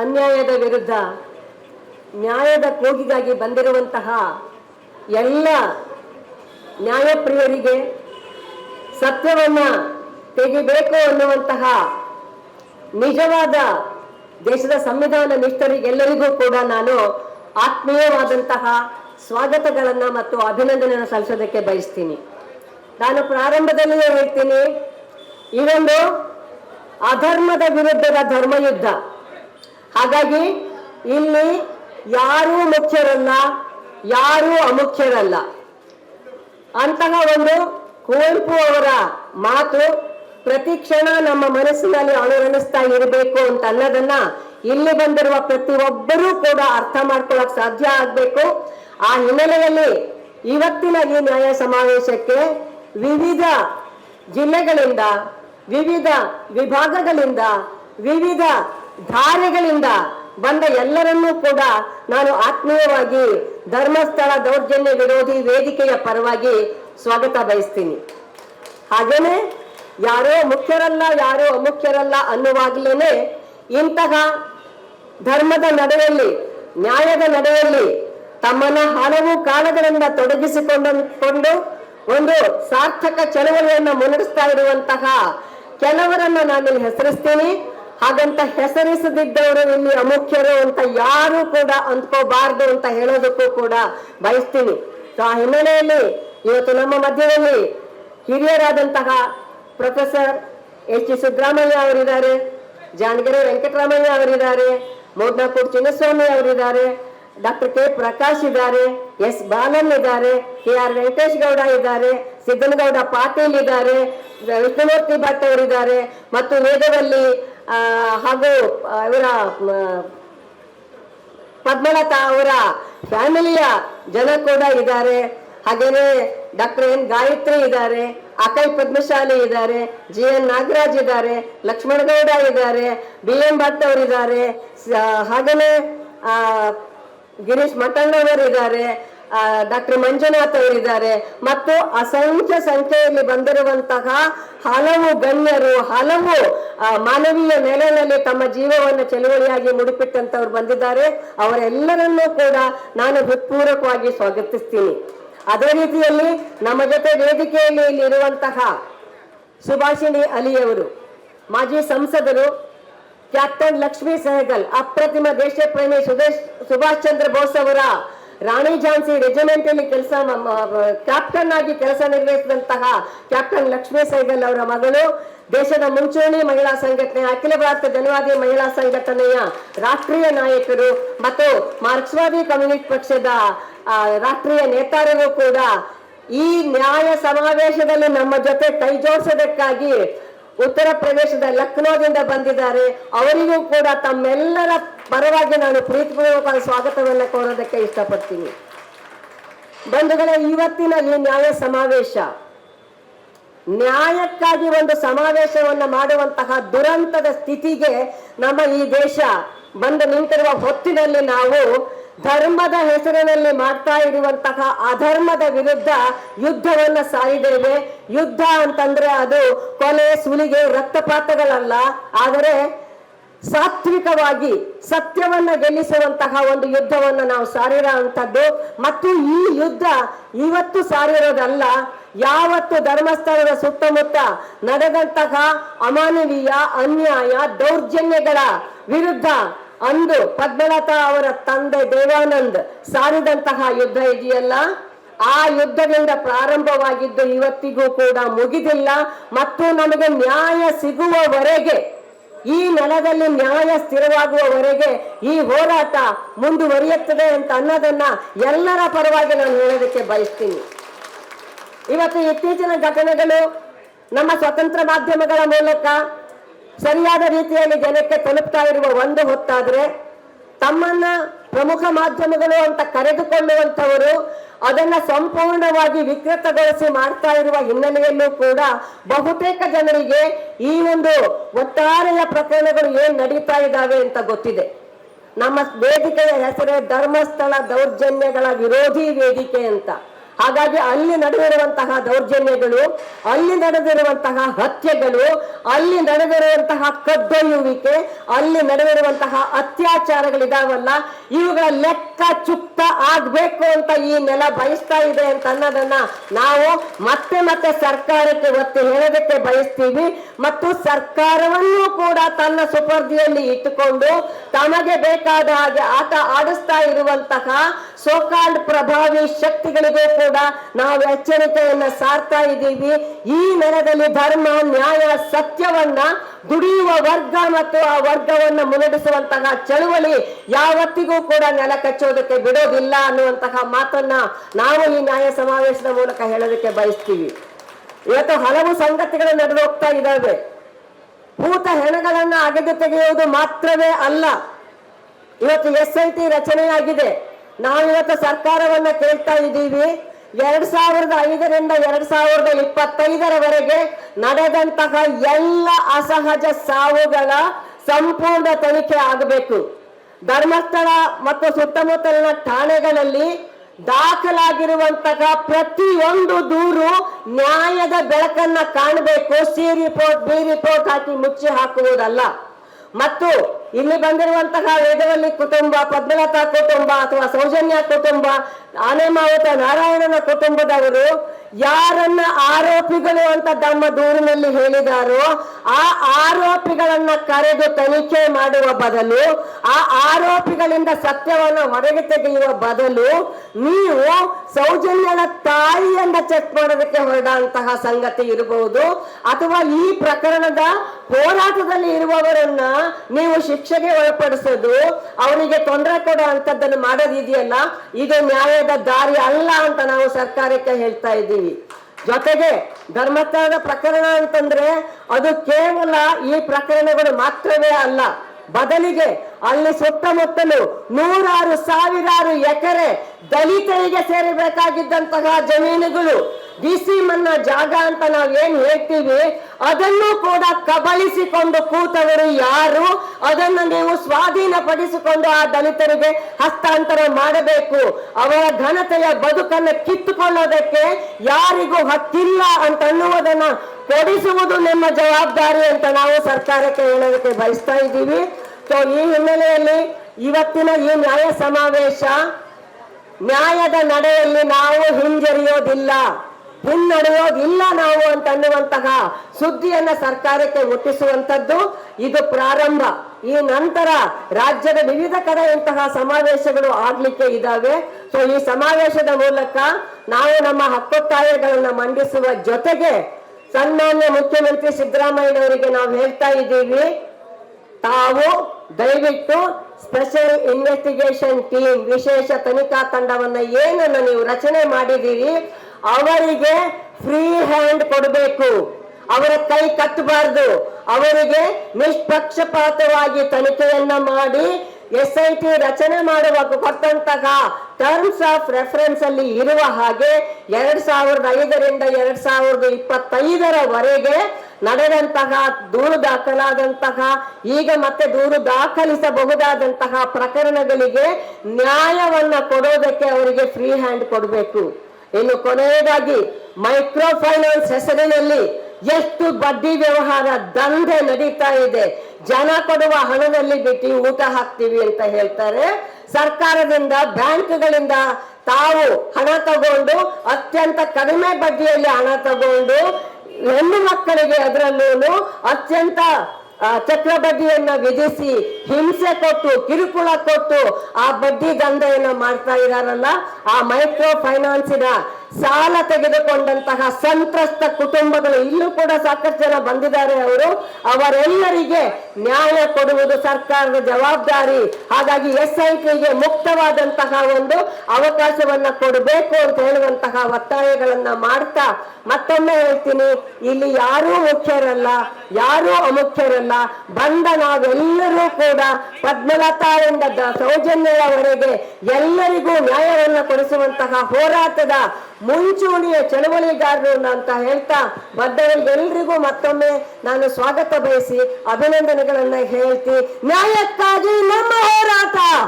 ಅನ್ಯಾಯದ ವಿರುದ್ಧ ನ್ಯಾಯದ ಕೂಗಿಗಾಗಿ ಬಂದಿರುವಂತಹ ಎಲ್ಲ ನ್ಯಾಯಪ್ರಿಯರಿಗೆ ಸತ್ಯವನ್ನು ತೆಗಿಬೇಕು ಅನ್ನುವಂತಹ ನಿಜವಾದ ದೇಶದ ಸಂವಿಧಾನ ನಿಷ್ಠರಿಗೆಲ್ಲರಿಗೂ ಕೂಡ ನಾನು ಆತ್ಮೀಯವಾದಂತಹ ಸ್ವಾಗತಗಳನ್ನು ಮತ್ತು ಅಭಿನಂದನೆಯನ್ನು ಸಲ್ಲಿಸೋದಕ್ಕೆ ಬಯಸ್ತೀನಿ. ನಾನು ಪ್ರಾರಂಭದಲ್ಲಿಯೇ ಹೇಳ್ತೀನಿ, ಇದೊಂದು ಅಧರ್ಮದ ವಿರುದ್ಧದ ಧರ್ಮಯುದ್ಧ. ಹಾಗಾಗಿ ಇಲ್ಲಿ ಯಾರೂ ಮುಖ್ಯರಲ್ಲ, ಯಾರೂ ಅಮುಖ್ಯರಲ್ಲ. ಅಂತಹ ಒಂದು ಕುವೆಂಪು ಅವರ ಮಾತು ಪ್ರತಿ ಕ್ಷಣ ನಮ್ಮ ಮನಸ್ಸಿನಲ್ಲಿ ಅನುರಣಿಸ್ತಾ ಇರಬೇಕು ಅಂತ ಅನ್ನೋದನ್ನ ಇಲ್ಲಿ ಬಂದಿರುವ ಪ್ರತಿಯೊಬ್ಬರೂ ಕೂಡ ಅರ್ಥ ಮಾಡ್ಕೊಳಕ್ ಸಾಧ್ಯ ಆಗ್ಬೇಕು. ಆ ಹಿನ್ನೆಲೆಯಲ್ಲಿ ಇವತ್ತಿನ ಈ ನ್ಯಾಯ ಸಮಾವೇಶಕ್ಕೆ ವಿವಿಧ ಜಿಲ್ಲೆಗಳಿಂದ, ವಿವಿಧ ವಿಭಾಗಗಳಿಂದ, ವಿವಿಧ ಧಾರೆಗಳಿಂದ ಬಂದ ಎಲ್ಲರನ್ನೂ ಕೂಡ ನಾನು ಆತ್ಮೀಯವಾಗಿ ಧರ್ಮಸ್ಥಳ ದೌರ್ಜನ್ಯ ವಿರೋಧಿ ವೇದಿಕೆಯ ಪರವಾಗಿ ಸ್ವಾಗತ ಬಯಸ್ತೀನಿ. ಹಾಗೇನೆ ಯಾರೋ ಮುಖ್ಯರಲ್ಲ, ಯಾರೋ ಅಮುಖ್ಯರಲ್ಲ ಅನ್ನುವಾಗಲೇನೆ ಇಂತಹ ಧರ್ಮದ ನಡೆಯಲ್ಲಿ, ನ್ಯಾಯದ ನಡೆಯಲ್ಲಿ ತಮ್ಮನ್ನ ಹಲವು ಕಾಲಗಳಿಂದ ತೊಡಗಿಸಿಕೊಂಡು ಒಂದು ಸಾರ್ಥಕ ಚಳವಳಿಯನ್ನು ಮುನ್ನಡೆಸ್ತಾ ಇರುವಂತಹ ಕೆಲವರನ್ನ ನಾನಿಲ್ಲಿ ಹೆಸರಿಸ್ತೀನಿ. ಹಾಗಂತ ಹೆಸರಿಸದಿದ್ದವರು ಇಲ್ಲಿ ಅಮುಖ್ಯರು ಅಂತ ಯಾರು ಕೂಡ ಅಂದ್ಕೋಬಾರ್ದು ಅಂತ ಹೇಳೋದಕ್ಕೂ ಕೂಡ ಬಯಸ್ತೀನಿ. ಸೊ ಆ ಹಿನ್ನೆಲೆಯಲ್ಲಿ ಇವತ್ತು ನಮ್ಮ ಮಧ್ಯದಲ್ಲಿ ಹಿರಿಯರಾದಂತಹ ಪ್ರೊಫೆಸರ್ ಎಚ್. ಡಿ. ಸಿದ್ದರಾಮಯ್ಯ ಅವರಿದ್ದಾರೆ, ಜಾನಗಿರಿ ವೆಂಕಟರಾಮಯ್ಯ ಅವರಿದ್ದಾರೆ ಮೋದ್ನಾಪುರ್ ಚಿನ್ನಸ್ವಾಮಿ ಅವರಿದ್ದಾರೆ, ಡಾಕ್ಟರ್ ಕೆ. ಪ್ರಕಾಶ್ ಇದ್ದಾರೆ, ಎಸ್. ಬಾಲನ್ ಇದ್ದಾರೆ, ಕೆ. ಆರ್. ವೆಂಕಟೇಶ್ ಗೌಡ ಇದ್ದಾರೆ, ಸಿದ್ದನಗೌಡ ಪಾಟೀಲ್ ಇದ್ದಾರೆ, ವಿಷ್ಣುಮೂರ್ತಿ ಭಟ್ ಅವರಿದ್ದಾರೆ, ಮತ್ತು ವೇದವಲ್ಲಿ ಹಾಗೂ ಇವರ ಪದ್ಮಲತಾ ಅವರ ಫ್ಯಾಮಿಲಿಯ ಜನ ಕೂಡ ಇದ್ದಾರೆ. ಹಾಗೇನೆ ಡಾಕ್ಟರ್ ಎನ್ ಗಾಯತ್ರಿ ಇದ್ದಾರೆ ಅಕೈ ಪದ್ಮಶಾಲಿ ಇದ್ದಾರೆ, ಜಿ ಎನ್ ನಾಗರಾಜ್ ಇದ್ದಾರೆ, ಲಕ್ಷ್ಮಣಗೌಡ ಇದ್ದಾರೆ, ಬಿ ಎಂ ಭಟ್ ಅವರಿದ್ದಾರೆ ಹಾಗೇನೆ ಗಿರೀಶ್ ಮಟ್ಟಣ್ಣವರಿದ್ದಾರೆ ಡಾಕ್ಟರ್ ಮಂಜುನಾಥ್ ಅವರಿದ್ದಾರೆ. ಮತ್ತು ಅಸಂಖ್ಯ ಸಂಖ್ಯೆಯಲ್ಲಿ ಬಂದಿರುವಂತಹ ಹಲವು ಗಣ್ಯರು, ಹಲವು ಮಾನವೀಯ ನೆಲೆಯಲ್ಲಿ ತಮ್ಮ ಜೀವವನ್ನು ಚಳುವಳಿಯಾಗಿ ಮುಡಿಪಿಟ್ಟಂತವ್ರು ಬಂದಿದ್ದಾರೆ. ಅವರೆಲ್ಲರನ್ನೂ ಕೂಡ ನಾನು ಹೃತ್ಪೂರ್ವಕವಾಗಿ ಸ್ವಾಗತಿಸ್ತೀನಿ. ಅದೇ ರೀತಿಯಲ್ಲಿ ನಮ್ಮ ಜೊತೆ ವೇದಿಕೆಯಲ್ಲಿ ಇಲ್ಲಿ ಇರುವಂತಹ ಸುಭಾಷಿಣಿ ಅಲಿಯವರು, ಮಾಜಿ ಸಂಸದರು ಕ್ಯಾಪ್ಟನ್ ಲಕ್ಷ್ಮೀ ಸೆಹಗಲ್, ಅಪ್ರತಿಮ ದೇಶ ಪ್ರೇಮಿ ಸುದೇಶ್, ಸುಭಾಷ್ ಚಂದ್ರ ಬೋಸ್ ಅವರ ರಾಣಿ ಝಾನ್ಸಿ ರೆಜಿಮೆಂಟ್ ಅಲ್ಲಿ ಕೆಲಸ ಕ್ಯಾಪ್ಟನ್ ಆಗಿ ಕೆಲಸ ನಿರ್ವಹಿಸಿದಂತಹ ಕ್ಯಾಪ್ಟನ್ ಲಕ್ಷ್ಮೀ ಸೈಗಲ್ ಅವರ ಮಗಳು. ದೇಶದ ಮುಂಚೂಣಿ ಮಹಿಳಾ ಸಂಘಟನೆ, ಅಖಿಲ ಭಾರತ ಜನವಾದಿ ಮಹಿಳಾ ಸಂಘಟನೆಯ ರಾಷ್ಟ್ರೀಯ ನಾಯಕರು ಮತ್ತು ಮಾರ್ಕ್ಸ್ವಾದಿ ಕಮ್ಯುನಿಸ್ಟ್ ಪಕ್ಷದ ರಾಷ್ಟ್ರೀಯ ನೇತಾರರು ಕೂಡ ಈ ನ್ಯಾಯ ಸಮಾವೇಶದಲ್ಲಿ ನಮ್ಮ ಜೊತೆ ಕೈ ಜೋಡಿಸೋದಕ್ಕಾಗಿ ಉತ್ತರ ಪ್ರದೇಶದ ಲಕ್ನೋದಿಂದ ಬಂದಿದ್ದಾರೆ. ಅವರಿಗೂ ಕೂಡ ತಮ್ಮೆಲ್ಲರ ಪರವಾಗಿ ನಾನು ಪ್ರೀತಿಪೂರ್ವಕ ಸ್ವಾಗತವನ್ನ ಕೋರೋದಕ್ಕೆ ಇಷ್ಟಪಡ್ತೀನಿ. ಬಂಧುಗಳೇ, ಇವತ್ತಿನಲ್ಲಿ ನ್ಯಾಯ ಸಮಾವೇಶ. ನ್ಯಾಯಕ್ಕಾಗಿ ಒಂದು ಸಮಾವೇಶವನ್ನ ಮಾಡುವಂತಹ ದುರಂತದ ಸ್ಥಿತಿಗೆ ನಮ್ಮ ಈ ದೇಶ ಬಂದು ನಿಂತಿರುವ ಹೊತ್ತಿನಲ್ಲಿ ನಾವು ಧರ್ಮದ ಹೆಸರಿನಲ್ಲಿ ಮಾಡ್ತಾ ಇರುವಂತಹ ಅಧರ್ಮದ ವಿರುದ್ಧ ಯುದ್ಧವನ್ನ ಸಾರಿದ್ದೇವೆ. ಯುದ್ಧ ಅಂತಂದ್ರೆ ಅದು ಕೊಲೆ, ಸುಲಿಗೆ, ರಕ್ತಪಾತಗಳಲ್ಲ. ಆದರೆ ಸಾತ್ವಿಕವಾಗಿ ಸತ್ಯವನ್ನ ಗೆಲ್ಲಿಸುವಂತಹ ಒಂದು ಯುದ್ಧವನ್ನು ನಾವು ಸಾರಿರೋ ಅಂತದ್ದು ಮತ್ತು ಈ ಯುದ್ಧ ಇವತ್ತು ಸಾರಿರೋದಲ್ಲ, ಯಾವತ್ತು ಧರ್ಮಸ್ಥಳದ ಸುತ್ತಮುತ್ತ ನಡೆದಂತಹ ಅಮಾನವೀಯ, ಅನ್ಯಾಯ, ದೌರ್ಜನ್ಯಗಳ ವಿರುದ್ಧ ಅಂದು ಪದ್ಮಲತಾ ಅವರ ತಂದೆ ದೇವಾನಂದ್ ಸಾರಿದಂತಹ ಯುದ್ಧ ಇದೆಯಲ್ಲ? ಆ ಯುದ್ಧದಿಂದ ಪ್ರಾರಂಭವಾಗಿದ್ದು ಇವತ್ತಿಗೂ ಕೂಡ ಮುಗಿದಿಲ್ಲ. ಮತ್ತು ನಮಗೆ ನ್ಯಾಯ ಸಿಗುವವರೆಗೆ ಈ ನೆಲದಲ್ಲಿ ನ್ಯಾಯ ಸ್ಥಿರವಾಗುವವರೆಗೆ ಈ ಹೋರಾಟ ಮುಂದುವರಿಯುತ್ತದೆ ಅಂತ ಅನ್ನೋದನ್ನ ಎಲ್ಲರ ಪರವಾಗಿ ನಾನು ಹೇಳೋದಕ್ಕೆ ಬಯಸ್ತೀನಿ. ಇವತ್ತು ಇತ್ತೀಚಿನ ಘಟನೆಗಳು ನಮ್ಮ ಸ್ವತಂತ್ರ ಮಾಧ್ಯಮಗಳ ಮೂಲಕ ಸರಿಯಾದ ರೀತಿಯಲ್ಲಿ ಜನಕ್ಕೆ ತಲುಪ್ತಾ ಇರುವ ಒಂದು ಹೊತ್ತಾದ್ರೆ ತಮ್ಮನ್ನ ಪ್ರಮುಖ ಮಾಧ್ಯಮಗಳು ಅಂತ ಕರೆದುಕೊಳ್ಳುವಂಥವರು ಅದನ್ನ ಸಂಪೂರ್ಣವಾಗಿ ವಿಕೃತಗೊಳಿಸಿ ಮಾಡ್ತಾ ಇರುವ ಹಿನ್ನೆಲೆಯಲ್ಲೂ ಕೂಡ ಬಹುತೇಕ ಜನರಿಗೆ ಈ ಒಂದು ಒಟ್ಟಾರೆಯ ಪ್ರಕರಣಗಳು ಏನ್ ನಡೀತಾ ಇದ್ದಾವೆ ಅಂತ ಗೊತ್ತಿದೆ. ನಮ್ಮ ವೇದಿಕೆಯ ಹೆಸರೇ ಧರ್ಮಸ್ಥಳ ದೌರ್ಜನ್ಯಗಳ ವಿರೋಧಿ ವೇದಿಕೆ ಅಂತ. ಹಾಗಾಗಿ ಅಲ್ಲಿ ನಡೆದಿರುವಂತಹ ದೌರ್ಜನ್ಯಗಳು, ಅಲ್ಲಿ ನಡೆದಿರುವಂತಹ ಹತ್ಯೆಗಳು, ಅಲ್ಲಿ ನಡೆದಿರುವಂತಹ ಕದ್ದೊಯ್ಯುವಿಕೆ ಅಲ್ಲಿ ನಡೆದಿರುವಂತಹ ಅತ್ಯಾಚಾರಗಳಿದಾವಲ್ಲ, ಇವುಗಳ ಲೆಕ್ಕ ಚುಕ್ತ ಆಗ್ಬೇಕು ಅಂತ ಈ ನೆಲ ಬಯಸ್ತಾ ಇದೆ ಅಂತ ಅನ್ನೋದನ್ನ ನಾವು ಮತ್ತೆ ಮತ್ತೆ ಸರ್ಕಾರಕ್ಕೆ ಒತ್ತಿ ಹೇಳೋದಕ್ಕೆ ಬಯಸ್ತೀವಿ. ಮತ್ತು ಸರ್ಕಾರವನ್ನು ಕೂಡ ತನ್ನ ಸುಪರ್ದಿಯಲ್ಲಿ ಇಟ್ಟುಕೊಂಡು ತಮಗೆ ಬೇಕಾದ ಹಾಗೆ ಆಟ ಆಡಿಸ್ತಾ ಇರುವಂತಹ ಸೋಕಾಲ್ಡ್ ಪ್ರಭಾವಿ ಶಕ್ತಿಗಳಿಗೂ ಕೂಡ ನಾವು ಎಚ್ಚರಿಕೆಯನ್ನ ಸಾರ್ತಾ ಇದ್ದೀವಿ. ಈ ನೆಲದಲ್ಲಿ ಧರ್ಮ, ನ್ಯಾಯ, ಸತ್ಯವನ್ನ ದುಡಿಯುವ ವರ್ಗ ಮತ್ತು ಆ ವರ್ಗವನ್ನ ಮುನ್ನಡೆಸುವಂತಹ ಚಳುವಳಿ ಯಾವತ್ತಿಗೂ ಕೂಡ ನೆಲ ಕಚ್ಚೋದಕ್ಕೆ ಬಿಡೋದಿಲ್ಲ ಅನ್ನುವಂತಹ ಮಾತನ್ನ ನಾವು ಈ ನ್ಯಾಯ ಸಮಾವೇಶದ ಮೂಲಕ ಹೇಳೋದಕ್ಕೆ ಬಯಸ್ತೀವಿ. ಇವತ್ತು ಹಲವು ಸಂಗತಿಗಳು ನಡೆದು ಹೋಗ್ತಾ ಇದ್ದಾವೆ. ಭೂತ ಹೆಣಗಳನ್ನ ಅಗೆದು ತೆಗೆಯುವುದು ಮಾತ್ರವೇ ಅಲ್ಲ. ಇವತ್ತು ಎಸ್ ಐ ಟಿ ರಚನೆಯಾಗಿದೆ. ನಾವಿವತ್ತು ಸರ್ಕಾರವನ್ನ ಕೇಳ್ತಾ ಇದ್ದೀವಿ. ಎರಡ್ ಸಾವಿರದ ಐದರಿಂದ ಎರಡ್ ಸಾವಿರದ ಇಪ್ಪತ್ತೈದರವರೆಗೆ ನಡೆದಂತಹ ಎಲ್ಲ ಅಸಹಜ ಸಾವುಗಳ ಸಂಪೂರ್ಣ ತನಿಖೆ ಆಗಬೇಕು. ಧರ್ಮಸ್ಥಳ ಮತ್ತು ಸುತ್ತಮುತ್ತಲಿನ ಠಾಣೆಗಳಲ್ಲಿ ದಾಖಲಾಗಿರುವಂತಹ ಪ್ರತಿಯೊಂದು ದೂರು ನ್ಯಾಯದ ಬೆಳಕನ್ನ ಕಾಣಬೇಕು. ಸಿ ರಿಪೋರ್ಟ್, ಬಿ ರಿಪೋರ್ಟ್ ಹಾಕಿ ಮುಚ್ಚಿ ಹಾಕುವುದಲ್ಲ. ಮತ್ತು ಇಲ್ಲಿ ಬಂದಿರುವಂತಹ ವೇದವಲ್ಲಿ ಕುಟುಂಬ ಪದ್ಮಲತಾ ಕುಟುಂಬ ಅಥವಾ ಸೌಜನ್ಯ ಕುಟುಂಬ ಆನೆಮಾವತ ನಾರಾಯಣನ ಕುಟುಂಬದವರು ಯಾರನ್ನ ಆರೋಪಿಗಳು ಅಂತ ತಮ್ಮ ದೂರಿನಲ್ಲಿ ಹೇಳಿದಾರೋ ಆ ಆರೋಪಿಗಳನ್ನ ಕರೆದು ತನಿಖೆ ಮಾಡುವ ಬದಲು, ಆ ಆರೋಪಿಗಳಿಂದ ಸತ್ಯವನ್ನ ಹೊರಗೆ ತೆಗೆಯುವ ಬದಲು ನೀವು ಸೌಜನ್ಯನ ತಾಯಿಯನ್ನ ಚೆಕ್ ಮಾಡೋದಕ್ಕೆ ಹೊರಡಂತಹ ಸಂಗತಿ ಇರಬಹುದು. ಅಥವಾ ಈ ಪ್ರಕರಣದ ಹೋರಾಟದಲ್ಲಿ ಇರುವವರನ್ನ ನೀವು ಶಿಕ್ಷೆಗೆ ಒಳಪಡಿಸೋದು ಅವರಿಗೆ ತೊಂದರೆ ಕೊಡೋ ಅಂತದ್ದನ್ನು ಮಾಡೋದಿದೆಯಲ್ಲ, ಇದು ನ್ಯಾಯದ ದಾರಿ ಅಲ್ಲ ಅಂತ ನಾವು ಸರ್ಕಾರಕ್ಕೆ ಹೇಳ್ತಾ ಇದ್ದೀವಿ. ಜೊತೆಗೆ ಧರ್ಮಸ್ಥಳದ ಪ್ರಕರಣ ಅಂತಂದ್ರೆ ಅದು ಕೇವಲ ಈ ಪ್ರಕರಣಗಳು ಮಾತ್ರವೇ ಅಲ್ಲ. ಬದಲಿಗೆ ಅಲ್ಲಿ ಸುತ್ತಮುತ್ತಲು ನೂರಾರು ಸಾವಿರಾರು ಎಕರೆ ದಲಿತರಿಗೆ ಸೇರಬೇಕಾಗಿದ್ದಂತಹ ಜಮೀನುಗಳು ಡಿಸಿ ಮನ್ನ ಜಾಗ ಅಂತ ನಾವ್ ಏನ್ ಹೇಳ್ತೀವಿ, ಅದನ್ನು ಕೂಡ ಕಬಳಿಸಿಕೊಂಡು ಕೂತವರು ಯಾರು? ಅದನ್ನು ನೀವು ಸ್ವಾಧೀನಪಡಿಸಿಕೊಂಡು ಆ ದಲಿತರಿಗೆ ಹಸ್ತಾಂತರ ಮಾಡಬೇಕು. ಅವರ ಘನತೆಯ ಬದುಕನ್ನು ಕಿತ್ತುಕೊಳ್ಳೋದಕ್ಕೆ ಯಾರಿಗೂ ಹತ್ತಿಲ್ಲ ಅಂತ ಅನ್ನುವುದನ್ನ ಕೊಡಿಸುವುದು ನಿಮ್ಮ ಜವಾಬ್ದಾರಿ ಅಂತ ನಾವು ಸರ್ಕಾರಕ್ಕೆ ಹೇಳೋದಕ್ಕೆ ಬಯಸ್ತಾ ಇದ್ದೀವಿ. ಸೊ ಈ ಹಿನ್ನೆಲೆಯಲ್ಲಿ ಇವತ್ತಿನ ಈ ನ್ಯಾಯ ಸಮಾವೇಶ ನ್ಯಾಯದ ನಡೆಯಲ್ಲಿ ನಾವು ಹಿಂಜರಿಯೋದಿಲ್ಲ. ಹಿನ್ನಡೆಯೋದಿಲ್ಲ ನಾವು ಅಂತ ಅನ್ನುವಂತಹ ಸುದ್ದಿಯನ್ನ ಸರ್ಕಾರಕ್ಕೆ ಮುಟ್ಟಿಸುವಂತದ್ದು ಇದು ಪ್ರಾರಂಭ. ಈ ನಂತರ ರಾಜ್ಯದ ವಿವಿಧ ಕಡೆ ಇಂತಹ ಸಮಾವೇಶಗಳು ಆಗ್ಲಿಕ್ಕೆ ಇದಾವೆ. ಸೊ ಈ ಸಮಾವೇಶದ ಮೂಲಕ ನಾವು ನಮ್ಮ ಹಕ್ಕೊತ್ತಾಯಗಳನ್ನ ಮಂಡಿಸುವ ಜೊತೆಗೆ ಸನ್ಮಾನ್ಯ ಮುಖ್ಯಮಂತ್ರಿ ಸಿದ್ದರಾಮಯ್ಯನವರಿಗೆ ನಾವು ಹೇಳ್ತಾ ಇದ್ದೀವಿ, ತಾವು ದಯವಿಟ್ಟು ಸ್ಪೆಷಲ್ ಇನ್ವೆಸ್ಟಿಗೇಷನ್ ಟೀಮ್ ವಿಶೇಷ ತನಿಖಾ ತಂಡವನ್ನ ಏನನ್ನು ನೀವು ರಚನೆ ಮಾಡಿದ್ದೀರಿ ಅವರಿಗೆ ಫ್ರೀ ಹ್ಯಾಂಡ್ ಕೊಡಬೇಕು. ಅವರ ಕೈ ಕಟ್ಟಬಾರ್ದು ಅವರಿಗೆ ನಿಷ್ಪಕ್ಷಪಾತವಾಗಿ ತನಿಖೆಯನ್ನ ಮಾಡಿ ಎಸ್ ಐ ಟಿ ರಚನೆ ಮಾಡುವಾಗ ಕೊಟ್ಟಂತಹ ಟರ್ಮ್ಸ್ ಆಫ್ ರೆಫರೆನ್ಸ್ ಅಲ್ಲಿ ಇರುವ ಹಾಗೆ ಎರಡ್ ಸಾವಿರದ ಐದರಿಂದ ಎರಡ್ ಸಾವಿರದ ಇಪ್ಪತ್ತೈದರವರೆಗೆ ನಡೆದಂತಹ ದೂರು ದಾಖಲಾದಂತಹ, ಈಗ ಮತ್ತೆ ದೂರು ದಾಖಲಿಸಬಹುದಾದಂತಹ ಪ್ರಕರಣಗಳಿಗೆ ನ್ಯಾಯವನ್ನ ಕೊಡೋದಕ್ಕೆ ಅವರಿಗೆ ಫ್ರೀ ಹ್ಯಾಂಡ್ ಕೊಡಬೇಕು. ಇನ್ನು ಕೊನೆಯದಾಗಿ ಮೈಕ್ರೋ ಫೈನಾನ್ಸ್ ಹೆಸರಿನಲ್ಲಿ ಎಷ್ಟು ಬಡ್ಡಿ ವ್ಯವಹಾರ ದಂಧೆ ನಡೀತಾ ಇದೆ? ಜನ ಕೊಡುವ ಹಣದಲ್ಲಿ ಬಿಟ್ಟು ಊಟ ಹಾಕ್ತೀವಿ ಅಂತ ಹೇಳ್ತಾರೆ. ಸರ್ಕಾರದಿಂದ, ಬ್ಯಾಂಕ್ಗಳಿಂದ ತಾವು ಹಣ ತಗೊಂಡು, ಅತ್ಯಂತ ಕಡಿಮೆ ಬಡ್ಡಿಯಲ್ಲಿ ಹಣ ತಗೊಂಡು, ಹೆಣ್ಣು ಮಕ್ಕಳಿಗೆ ಅದರಲ್ಲೂ ಅತ್ಯಂತ ಚಕ್ರ ಬಡ್ಡಿಯನ್ನ ವಿಧಿಸಿ ಹಿಂಸೆ ಕೊಟ್ಟು, ಕಿರುಕುಳ ಕೊಟ್ಟು ಆ ಬಡ್ಡಿ ದಂಧೆಯನ್ನ ಮಾಡ್ತಾ ಇದಾರಲ್ಲ ಆ ಮೈಕ್ರೋ ಫೈನಾನ್ಸಿನ ಸಾಲ ತೆಗೆದುಕೊಂಡಂತಹ ಸಂತ್ರಸ್ತ ಕುಟುಂಬಗಳು ಇಲ್ಲೂ ಕೂಡ ಸಾಕಷ್ಟು ಜನ ಬಂದಿದ್ದಾರೆ ಅವರು. ಅವರೆಲ್ಲರಿಗೆ ನ್ಯಾಯ ಕೊಡುವುದು ಸರ್ಕಾರದ ಜವಾಬ್ದಾರಿ. ಹಾಗಾಗಿ ಎಸ್ ಐ ಟಿಗೆ ಮುಕ್ತವಾದಂತಹ ಒಂದು ಅವಕಾಶವನ್ನ ಕೊಡಬೇಕು ಅಂತ ಹೇಳುವಂತಹ ಒತ್ತಾಯಗಳನ್ನ ಮಾಡ್ತಾ ಮತ್ತೊಮ್ಮೆ ಹೇಳ್ತೀನಿ, ಇಲ್ಲಿ ಯಾರೂ ಮುಖ್ಯರಲ್ಲ, ಯಾರೂ ಅಮುಖ್ಯರಲ್ಲ. ಬಂದ ನಾವೆಲ್ಲರೂ ಕೂಡ ಪದ್ಮಲತಾಳಿಂದ ಸೌಜನ್ಯವರೆಗೆ ಎಲ್ಲರಿಗೂ ನ್ಯಾಯವನ್ನು ಕೊಡಿಸುವಂತಹ ಹೋರಾಟದ ಮುಂಚೂಣಿಯ ಚಳವಳಿಗಾರರು ಅಂತ ಹೇಳ್ತಾ ಬಂದವರಿಗೆಲ್ಲರಿಗೂ ಮತ್ತೊಮ್ಮೆ ನಾನು ಸ್ವಾಗತ ಬಯಸಿ ಅಭಿನಂದನೆಗಳನ್ನ ಹೇಳ್ತಿ ನ್ಯಾಯಕ್ಕಾಗಿ ನಮ್ಮ ಹೋರಾಟ!